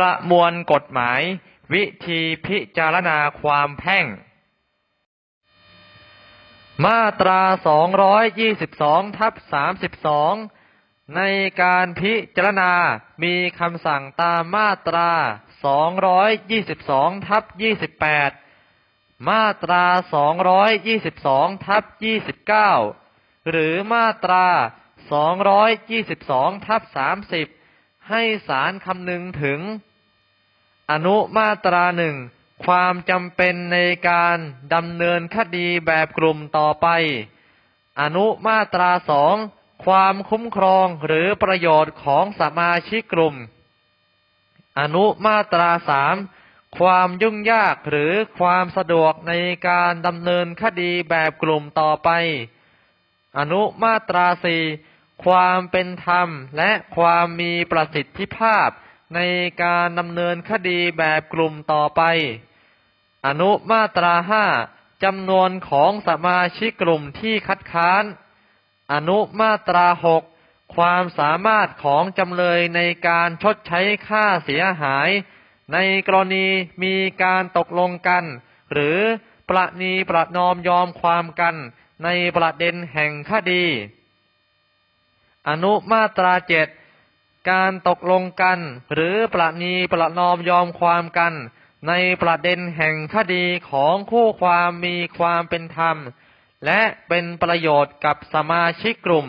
ประมวลกฎหมาย วิธีพิจารณาความแพ่ง มาตรา 222 ทับ 32 ในการพิจารณา มีคำสั่งตามมาตรา 222 ทับ 28 มาตรา 222 ทับ 29 หรือมาตรา 222 ทับ 30ให้ศาลคำนึงถึง อนุมาตราหนึ่งความจำเป็นในการดำเนินคดีแบบกลุ่มต่อไป อนุมาตราสองความคุ้มครองหรือประโยชน์ของสมาชิกกลุ่ม อนุมาตราสามความยุ่งยากหรือความสะดวกในการดำเนินคดีแบบกลุ่มต่อไป อนุมาตราสี่ความเป็นธรรมและความมีประสิทธิภาพ ในการดำเนินคดีแบบกลุ่มต่อไป อนุมาตราห้าจำนวนของสมาชิกกลุ่มที่คัดค้าน อนุมาตราหกความสามารถของจำเลยในการชดใช้ค่าเสียหาย ในกรณีมีการตกลงกัน หรือประนีประนอมยอมความกันในประเด็นแห่งคดี อนุมาตราเจ็ด การตกลงกัน หรือประนีประนอมยอมความกัน ในประเด็นแห่งคดีของคู่ความมีความเป็นธรรม และเป็นประโยชน์กับสมาชิกกลุ่ม